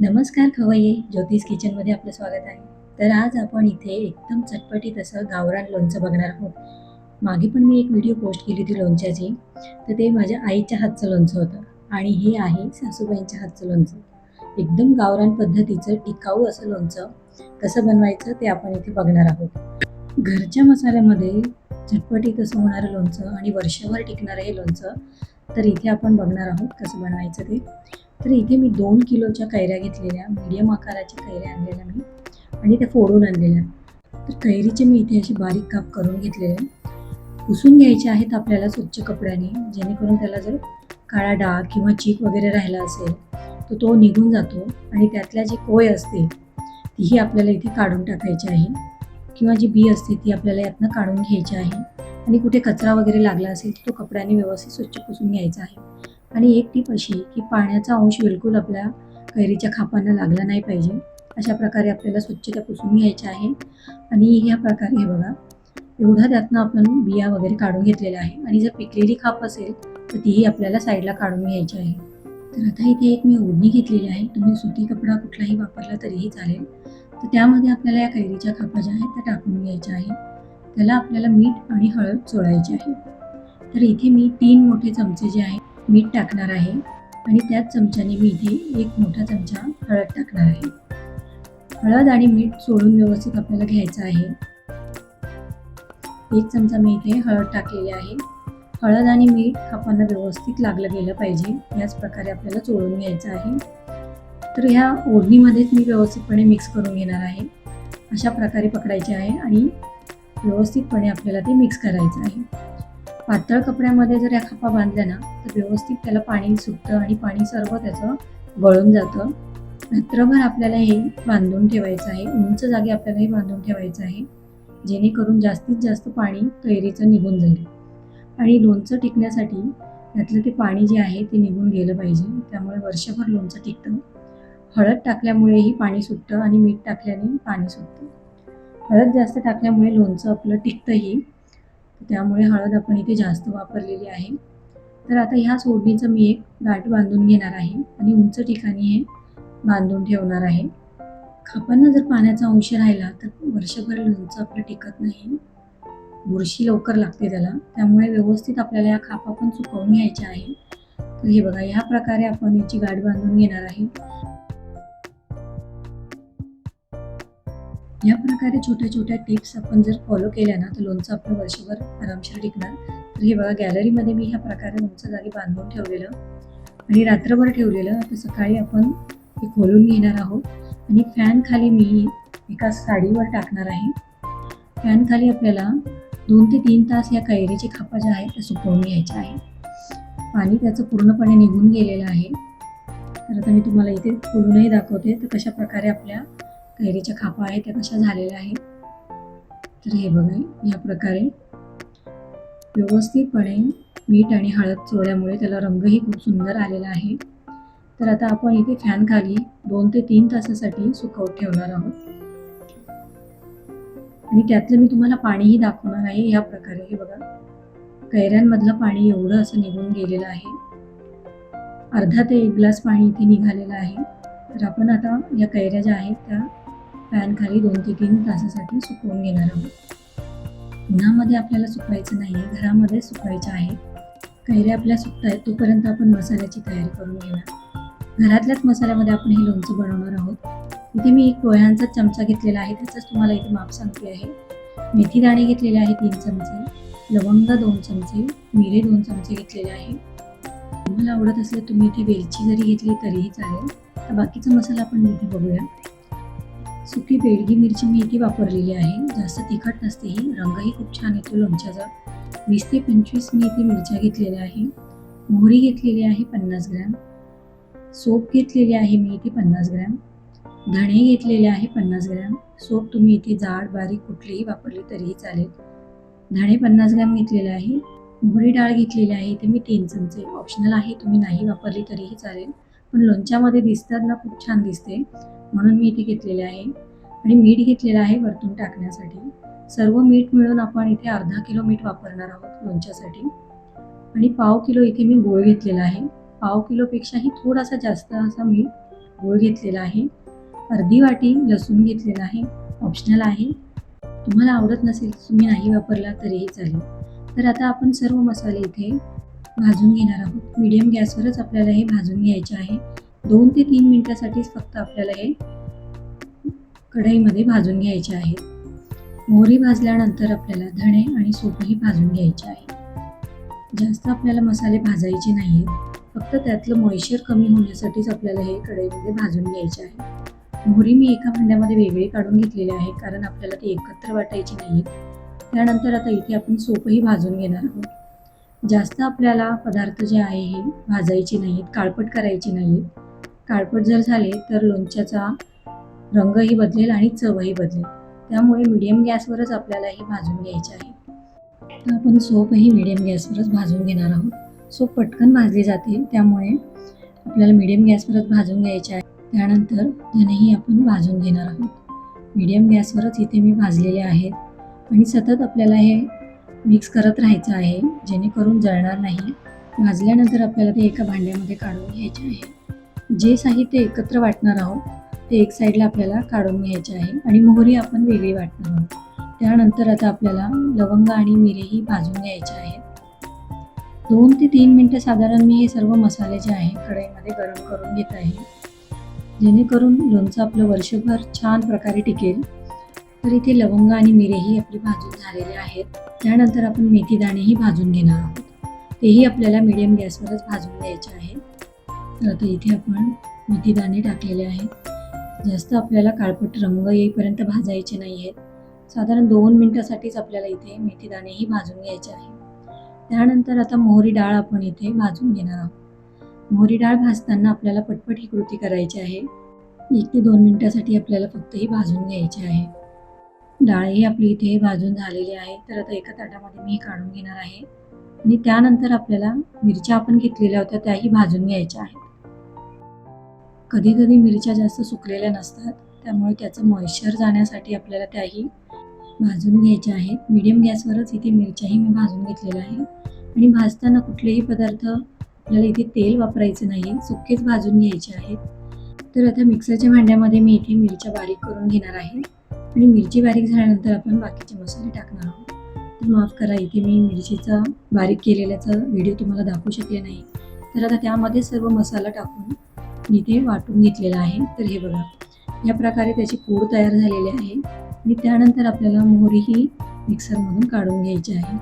नमस्कार खवय्ये ज्योतिष किचनमध्ये आपलं स्वागत आहे. तर आज आपण इथे एकदम चटपटीत असं गावरान लोणचं बघणार आहोत. मागे पण मी एक व्हिडिओ पोस्ट केली होती लोणच्याची. तर ते माझ्या आईच्या हातचं लोणचं होतं. आणि हे आहे सासूबाईंच्या हातचं लोणचं. एकदम गावरान पद्धतीचं टिकाऊ असं लोणचं कसं बनवायचं ते आपण इथे बघणार आहोत. घरच्या मसाल्यामध्ये झटपटीत असं होणारं लोणचं आणि वर्षभर टिकणारं हे लोणचं तर इथे आपण बघणार आहोत कसं बनवायचं ते. तर इथे मी दोन किलोच्या कैऱ्या घेतलेल्या मीडियम आकाराच्या कैऱ्या आणलेल्या मी आणि त्या फोडून आणलेल्या. तर कैरीचे मी इथे असे बारीक काप करून घेतलेले. पुसून घ्यायचे आहेत आपल्याला स्वच्छ कपड्याने जेणेकरून त्याला जर काळा डाग किंवा चीक वगैरे राहिला असेल तर तो निघून जातो आणि त्यातल्या जी कोय असते तीही आपल्याला इथे काढून टाकायची आहे. किंवा जी बी असते ती आपल्याला यातनं काढून घ्यायची आहे. आणि कुठे कचरा वगैरे लागला असेल तर तो कपड्याने व्यवस्थित स्वच्छ पुसून घ्यायचा आहे. आणि एक टीप अशी की पाण्याचा अंश बिलकुल आपल्या कैरीच्या खापांना लागला नाही पाहिजे. अशा प्रकारे आपल्याला स्वच्छता पुसून घ्यायच्या आहे. आणि ह्या प्रकारे हे बघा. एवढा त्यातनं आपण बिया वगैरे काढून घेतलेल्या आहे. आणि जर पिकलेली खाप असेल तर तीही आपल्याला साईडला काढून घ्यायची आहे. तर आता इथे एक मी ओढणी घेतलेली आहे. तुम्ही सुती कपडा कुठलाही वापरला तरीही चालेल. तर त्यामध्ये आपल्याला या कैरीच्या खापा ज्या आहेत त्या टाकून घ्यायच्या आहे त्याला आपल्याला मीठ आणि हळद चोळायची आहे. तर इथे मी तीन मोठे चमचे जे आहेत मीठ टाकणार आहे. आणि त्याच चमच्याने मी इथे एक मोठा चमचा हळद टाकणार आहे. हळद आणि मीठ चोळून व्यवस्थित आपल्याला घ्यायचं आहे. एक चमचा मी इथे हळद टाकलेली आहे. हळद आणि मीठ खापांना व्यवस्थित लागलं गेलं पाहिजे. याच प्रकारे आपल्याला चोळून घ्यायचं आहे. तर ह्या ओढणीमध्येच मी व्यवस्थितपणे मिक्स करून घेणार आहे. अशा प्रकारे पकडायचे आहे आणि व्यवस्थितपणे आपल्याला ते मिक्स करायचं आहे. पातळ कपड्यामध्ये जर या खापा बांधल्या ना तर व्यवस्थित त्याला पाणी सुटतं आणि पाणी सर्व त्याचं गळून जातं. रात्रभर आपल्याला हे बांधून ठेवायचं आहे. उंच जागी आपल्याला हे बांधून ठेवायचं आहे. जेणेकरून जास्तीत जास्त पाणी कैरीचं निघून जाईल. आणि लोणचं टिकण्यासाठी त्यातलं ते पाणी जे आहे ते निघून गेलं पाहिजे. त्यामुळे वर्षभर लोणचं टिकतं. हळद टाकल्यामुळेही पाणी सुटतं आणि मीठ टाकल्याने पाणी सुटतं. हळद जास्त टाकल्यामुळे लोणचं आपलं टिकतंही. त्यामुळे हळद आपण इथे जास्त वापरलेली आहे. तर आता ह्या सोडणीचं मी एक गाठ बांधून घेणार आहे आणि उंच ठिकाणी हे बांधून ठेवणार आहे. खापांना जर पाण्याचा अंश राहिला तर वर्षभर लोणचं आपलं टिकत नाही. बुरशी लवकर लागते त्याला. त्यामुळे व्यवस्थित आपल्याला या खापा पण सुकवून घ्यायच्या आहे. तर हे बघा ह्या प्रकारे आपण याची गाठ बांधून घेणार आहे. या प्रकारे छोट्या छोट्या टिप्स आपण जर फॉलो केल्या ना तर लोणचं आपलं वर्षभर आरामशीर टिकणार. तर हे बघा गॅलरीमध्ये मी ह्या प्रकारे लोणचं जागी बांधून ठेवलेलं आणि रात्रभर ठेवलेलं. आता सकाळी आपण हे खोलून घेणार आहोत. आणि फॅन खाली मी एका साडीवर टाकणार आहे. फॅन खाली आपल्याला दोन ते तीन तास या कैरीची खापा ज्या आहेत त्या सुकवून घ्यायच्या आहे पाणी त्याचं पूर्णपणे निघून गेलेलं आहे. तर आता मी तुम्हाला इथे खोलूनही दाखवते. तर कशा प्रकारे आपल्या कैरीच्या खापा आहेत त्या कशा झालेल्या आहेत? तर हे बघा या प्रकारे व्यवस्थितपणे मीठ आणि हळद चोळल्यामुळे त्याला रंगही खूप सुंदर आलेला आहे. तर आता आपण इथे फॅन खाली दोन ते तीन तासासाठी सुकवत ठेवणार आहोत. आणि त्यातलं मी तुम्हाला पाणीही दाखवणार आहे या प्रकारे. हे बघा कैऱ्यांमधलं पाणी एवढं असं निघून गेलेलं आहे. अर्धा ते एक ग्लास पाणी इथे निघालेलं आहे. तर आपण आता या कैऱ्या ज्या आहेत त्या फॅन खाली दोन ते तीन तासासाठी सुकवून घेणार आहोत. उन्हामध्ये आपल्याला सुकवायचं नाही आहे घरामध्ये सुकवायचं आहे. कैऱ्या आपल्या सुकत आहेत तोपर्यंत आपण मसाल्याची तयारी करून घेणार. घरातल्याच मसाल्यामध्ये आपण हे लोणचं बनवणार आहोत. इथे मी एक पोह्यांचा चमचा घेतलेला आहे त्याचाच तुम्हाला इथे माप सांगते आहे. मेथी दाणे घेतलेले आहे तीन चमचे लवंग दोन चमचे मिरे दोन चमचे घेतलेले आहे. तुम्हाला आवडत असेल तुम्ही इथे वेलची जरी घेतली तरीही चालेल. तर बाकीचा मसाला आपण इथे बघूया. सुकी बेडगी मिरची मी इथे वापरलेली आहे. जास्त तिखट नसते ही. रंगही खूप छान येतो लोणच्याचा. वीस ते पंचवीस मी इथे मिरच्या घेतलेल्या आहे. मोहरी घेतलेली आहे पन्नास ग्रॅम. सोप घेतलेली आहे मी इथे पन्नास ग्रॅम. धणे घेतलेले आहे पन्नास ग्रॅम. सोप तुम्ही इथे जाड बारीक कुठलीही वापरली तरीही चालेल. धणे पन्नास ग्रॅम घेतलेले आहे. मोहरी डाळ घेतलेली आहे. इथे मी तीन चमचे. ऑप्शनल आहे तुम्ही नाही वापरली तरीही चालेल. पण लोणच्यामध्ये दिसतात ना खूप छान दिसते. म्हणून मी इथे घेतलेले आहे. आणि मीठ घेतलेलं आहे वरतून टाकण्यासाठी. सर्व मीठ मिळून आपण इथे अर्धा किलो मीठ वापरणार आहोत लोणच्यासाठी. आणि पाव किलो इथे मी गोळ घेतलेला आहे. पाव किलोपेक्षाही थोडासा जास्त असा मीठ गूळ घेतलेला आहे. अर्धी वाटी लसूण घेतलेला आहे. ऑप्शनल आहे. तुम्हाला आवडत नसेल तुम्ही नाही वापरला तरीही चालेल. तर आता आपण सर्व मसाले इथे भाजून घेणार आहोत. मीडियम गॅसवरच आपल्याला हे भाजून घ्यायचे आहे. दोन ते तीन मिनटासाठीच फक्त आपल्याला हे कढईमध्ये भाजून घ्यायचे आहे. मोहरी भाजल्यानंतर आपल्याला धणे आणि सूपही भाजून घ्यायचे आहे. जास्त आपल्याला मसाले भाजायचे नाही आहेत फक्त त्यातलं मॉइश्चर कमी होण्यासाठीच आपल्याला हे कढईमध्ये भाजून घ्यायचे आहे. मोहरी मी एका भांड्यामध्ये वेगळी काढून घेतलेली आहे कारण आपल्याला ते एकत्र वाटायची नाही त्यानंतर आता इथे आपण सोपंही भाजून घेणार आहोत. जास्त आपल्याला पदार्थ जे आहे हे भाजायचे नाहीत काळपट करायचे नाहीत. काळपट जर झाले तर लोणच्याचा रंगही बदलेल आणि चवही बदलेल. त्यामुळे मीडियम गॅसवरच आपल्याला हे भाजून घ्यायचे आहे. तर आपण सोपही मिडियम गॅसवरच भाजून घेणार आहोत. सोप पटकन भाजली जाते त्यामुळे आपल्याला मिडियम गॅसवरच भाजून घ्यायचे आहे. त्यानंतर धनेही आपण भाजून घेणार आहोत. मीडियम गॅसवरच इथे मी भाजलेले आहेत. आणि सतत आपल्याला हे मिक्स करत राहायचं आहे जेणेकरून जळणार नाही. भाजल्यानंतर आपल्याला ते एका भांड्यामध्ये काढून घ्यायचे आहे. जे साहित्य एकत्र वाटणार आहोत ते एक साईडला आपल्याला काढून घ्यायचे आहे आणि मोहरी आपण वेगळी वाटणार आहोत. त्यानंतर आता आपल्याला लवंग आणि मिरेही भाजून घ्यायचे आहेत दोन ते तीन मिनटं साधारण मी हे सर्व मसाले जे आहे कढईमध्ये गरम करून घेत आहे. जेणेकरून लोणचं आपलं वर्षभर छान प्रकारे टिकेल. तर इथे लवंग आणि मिरेही आपली भाजून झालेले आहेत. त्यानंतर आपण मेथी दाणेही भाजून घेणार आहोत. तेही आपल्याला मिडियम गॅसवरच भाजून द्यायचे आहे. तर आता इथे आपण मेथी दाणे टाकलेले आहेत. जास्त आपल्याला काळपट रंग येईपर्यंत भाजायचे नाही आहेत साधारण दोन मिनटासाठीच आपल्याला इथे मेथी दाणेही भाजून घ्यायचे आहे. त्यानंतर आता मोहरी डाळ आपण इथे भाजून घेणार आहोत. मोहरी डाळ भाजताना आपल्याला पटपट ही कृती करायची आहे. एक ते दोन मिनटासाठी आपल्याला फक्त ही भाजून घ्यायची आहे. डाळही आपली इथे भाजून झालेली आहे. तर आता एका ताटामध्ये मी काढून घेणार आहे. आणि त्यानंतर आपल्याला मिरच्या आपण घेतलेल्या होत्या त्याही भाजून घ्यायच्या आहेत. कधी कधी मिरच्या जास्त सुकलेल्या नसतात त्यामुळे त्याचं मॉइश्चर जाण्यासाठी आपल्याला त्याही भाजून घ्यायच्या आहेत. मिडियम गॅसवरच इथे मिरच्याही मी भाजून घेतलेल्या आहे. आणि भाजताना कुठलेही पदार्थ आपल्याला इथे तेल वापरायचं नाही सुकेच भाजून घ्यायचे आहेत. तर आता मिक्सरच्या भांड्यामध्ये मी इथे मिरच्या बारीक करून घेणार आहे. आणि मिरची बारीक झाल्यानंतर आपण बाकीचे मसाले टाकणार आहोत. तर माफ करा इथे मी मिरचीचा बारीक केलेल्याचा व्हिडिओ तुम्हाला दाखवू शकले नाही. तर आता त्यामध्ये सर्व मसाला टाकून मी ते वाटून घेतलेला आहे. तर हे बघा या प्रकारे त्याची पूड तयार झालेली आहे. आणि त्यानंतर आपल्याला मोहरी ही मिक्सरमधून काढून घ्यायची आहे.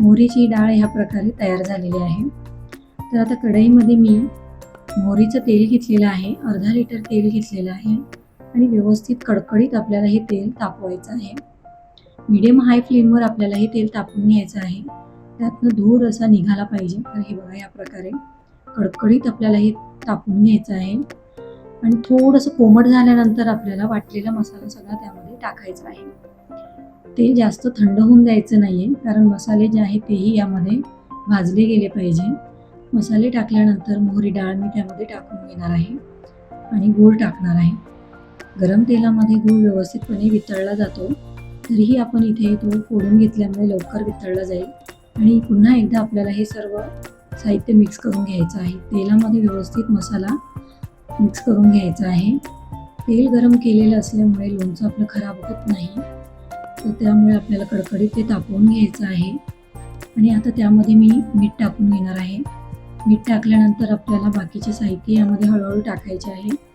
मोहरीची डाळ ह्या प्रकारे तयार झालेली आहे. तर आता कढईमध्ये मी मोहरीचं तेल घेतलेलं आहे. अर्धा लिटर तेल घेतलेलं आहे. आणि व्यवस्थित कडकडीत आपल्याला हे तेल तापवायचं आहे. मीडियम हाय फ्लेमवर आपल्याला हे तेल तापून घ्यायचं आहे. त्यातनं धूर असा निघाला पाहिजे. तर हे बघा या प्रकारे कडकडीत आपल्याला हे तापून घ्यायचं आहे. आणि थोडंसं कोमट झाल्यानंतर आपल्याला वाटलेला मसाला सगळा त्यामध्ये टाकायचा आहे. तेल जास्त थंड होऊन द्यायचं नाही आहे कारण मसाले जे आहे तेही यामध्ये भाजले गेले पाहिजे. मसाले टाकल्यानंतर मोहरी डाळ मी त्यामध्ये टाकून घेणार आहे. आणि गूळ टाकणार आहे. गरम तेलामध्ये गूळ व्यवस्थितपणे वितळला जातो. तरीही आपण इथे तो फोडून घेतल्यामुळे लवकर वितळला जाईल. आणि पुन्हा एकदा आपल्याला हे सर्व साहित्य मिक्स करून घ्यायचं आहे. तेलामध्ये व्यवस्थित मसाला मिक्स करून घ्यायचा आहे. तेल गरम केलेलं असल्यामुळे लोणचं आपलं खराब होत नाही. तर त्यामुळे आपल्याला कडकडीत ते तापवून घ्यायचं आहे. आणि आता त्यामध्ये मी मीठ टाकून घेणार आहे. मीठ टाकल्यानंतर आपल्याला बाकीचे साहित्य यामध्ये हळूहळू टाकायचे आहे.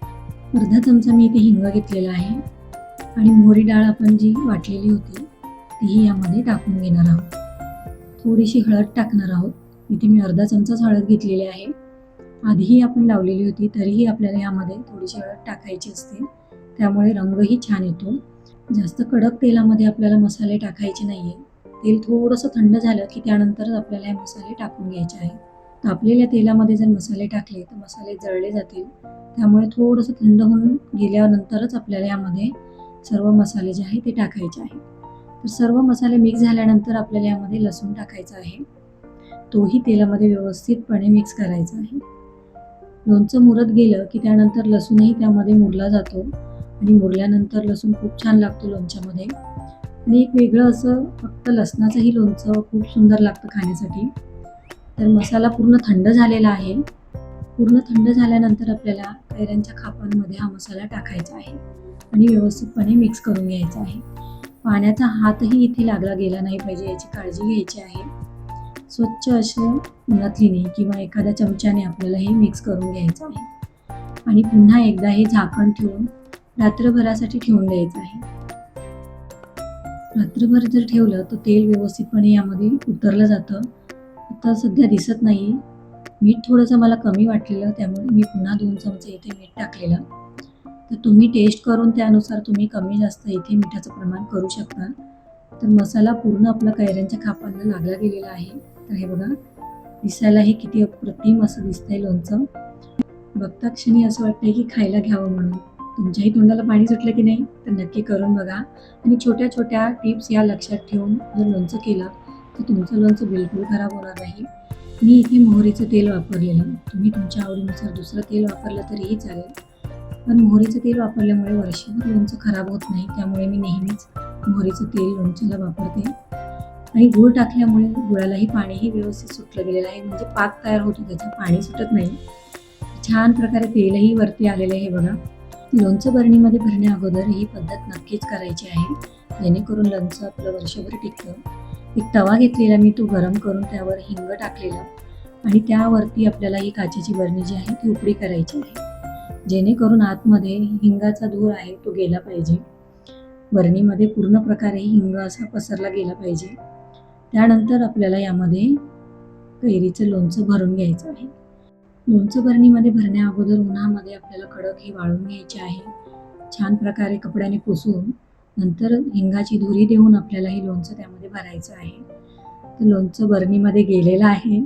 अर्धा चमचा मी इथे हिंग घेतलेला आहे. आणि मोहरी डाळ आपण जी वाटलेली होती तीही यामध्ये टाकून घेणार आहोत. थोडीशी हळद टाकणार आहोत. इथे मी अर्धा चमचाच हळद घेतलेली आहे. आधीही आपण लावलेली होती तरीही आपल्याला यामध्ये थोडीशी हळद टाकायची असते. त्यामुळे रंगही छान येतो. जास्त कडक तेलामध्ये आपल्याला मसाले टाकायचे नाही आहे तेल थोडंसं थंड झालं की त्यानंतरच आपल्याला हे मसाले टाकून घ्यायचे आहेत. तापलेल्या तेलामध्ये जर मसाले टाकले तर मसाले जळले जातील. त्यामुळे थोडंसं थंड होऊन गेल्यानंतरच आपल्याला यामध्ये सर्व मसाले जे आहे ते टाकायचे आहे तर सर्व मसाले मिक्स झाल्यानंतर आपल्याला यामध्ये लसूण टाकायचा आहे. तोही तेलामध्ये व्यवस्थितपणे मिक्स करायचा आहे. लोणचं मुरत गेलं की त्यानंतर लसूणही त्यामध्ये मुरला जातो आणि मुरल्यानंतर लसूण खूप छान लागतो लोणच्यामध्ये. आणि एक वेगळं असं फक्त लसणाचंही लोणचं खूप सुंदर लागतं खाण्यासाठी. तर मसाला पूर्ण थंड झालेला आहे. पूर्ण थंड झाल्यानंतर आपल्याला कैऱ्यांच्या खापांमध्ये हा मसाला टाकायचा आहे आणि व्यवस्थितपणे मिक्स करून घ्यायचा आहे. पाण्याचा हातही इथे लागला गेला नाही पाहिजे याची काळजी घ्यायची आहे. स्वच्छ असं नथीने किंवा एखाद्या चमच्याने आपल्याला हे मिक्स करून घ्यायचं आहे. आणि पुन्हा एकदा हे झाकण ठेवून रात्रभरासाठी ठेवून द्यायचं आहे. रात्रभर जर ठेवलं तर तेल व्यवस्थितपणे यामध्ये उतरलं जातं. आत्ता सध्या दिसत नाही. मीठ थोडंसं मला कमी वाटलेलं त्यामुळे मी पुन्हा दोन चमचे इथे मीठ टाकलेलं. तर तुम्ही टेस्ट करून त्यानुसार तुम्ही कमी जास्त इथे मिठाचं प्रमाण करू शकता. तर मसाला पूर्ण आपला कैऱ्यांच्या खापांना लागला गेलेला आहे. तर हे बघा दिसायला हे किती अप्रतिम असं दिसतंय लोणचं. बघता क्षणी असं वाटतंय की खायला घ्यावं म्हणून. तुमच्याही तोंडाला पाणी सुटलं की नाही तर नक्की करून बघा. आणि छोट्या छोट्या टिप्स या लक्षात ठेवून जर लोणचं केलं तर तुमचं लोणचं बिलकुल खराब होणार नाही. मी इथे मोहरीचं तेल वापरलेलं तुम्ही तुमच्या आवडीनुसार दुसरं तेल वापरलं तरीही चालेल. पण मोहरीचं तेल वापरल्यामुळे वर्षभर लोणचं खराब होत नाही. त्यामुळे मी नेहमीच मोहरीचं तेल लोणच्याला वापरते. आणि गूळ टाकल्यामुळे गुळालाही पाणीही व्यवस्थित सुटलं गेलेलं आहे. म्हणजे पाक तयार होतो त्याचं पाणी सुटत नाही. छान प्रकारे तेलही वरती आलेलं आहे बघा. लोणचं बरणीमध्ये भरण्या अगोदर ही पद्धत नक्कीच करायची आहे. जेणेकरून लोणचं आपलं वर्षभर टिकतं. एक तवा घेतलेला मी तो गरम करून त्यावर हिंग टाकलेला. आणि त्यावरती आपल्याला ही काचेची बरणी जी आहे ती उपडी करायची आहे. जेणेकरून आतमध्ये हिंगाचा धूर आहे तो गेला पाहिजे. बरणीमध्ये पूर्ण प्रकारे हिंग असा पसरला गेला पाहिजे. त्यानंतर आपल्याला यामध्ये कैरीचं लोणचं भरून घ्यायचं आहे. लोणचं बरणीमध्ये भरण्या अगोदर उन्हामध्ये आपल्याला कडक ही वाळून घ्यायची आहे. छान प्रकारे कपड्याने पुसून नंतर हिंगाची धुरी देऊन आपल्याला हे लोणचं त्यामध्ये भरायचं आहे. तर लोणचं बरणीमध्ये गेलेलं आहे.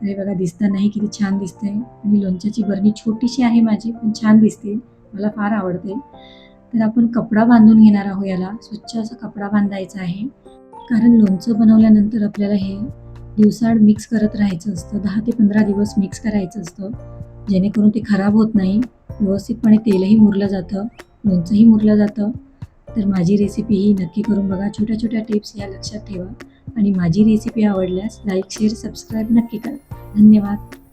तर हे बघा दिसतानाही किती छान दिसते आणि लोणच्याची बरणी छोटीशी आहे माझी पण छान दिसते. मला फार आवडते. तर आपण कपडा बांधून घेणार आहोत याला. स्वच्छ असा कपडा बांधायचा आहे. कारण लोणचं बनवल्यानंतर आपल्याला हे दिवसाड मिक्स करत राहायचं असतं. दहा ते पंधरा दिवस मिक्स करायचं असतं. जेणेकरून ते खराब होत नाही. व्यवस्थितपणे तेलही मुरलं जातं. लोणचंही मुरलं जातं. तर माझी रेसिपी ही नक्की करून बघा. छोट्या छोट्या टिप्स या लक्षात ठेवा. आणि माझी रेसिपी आवडल्यास लाईक शेअर सबस्क्राईब नक्की करा. धन्यवाद.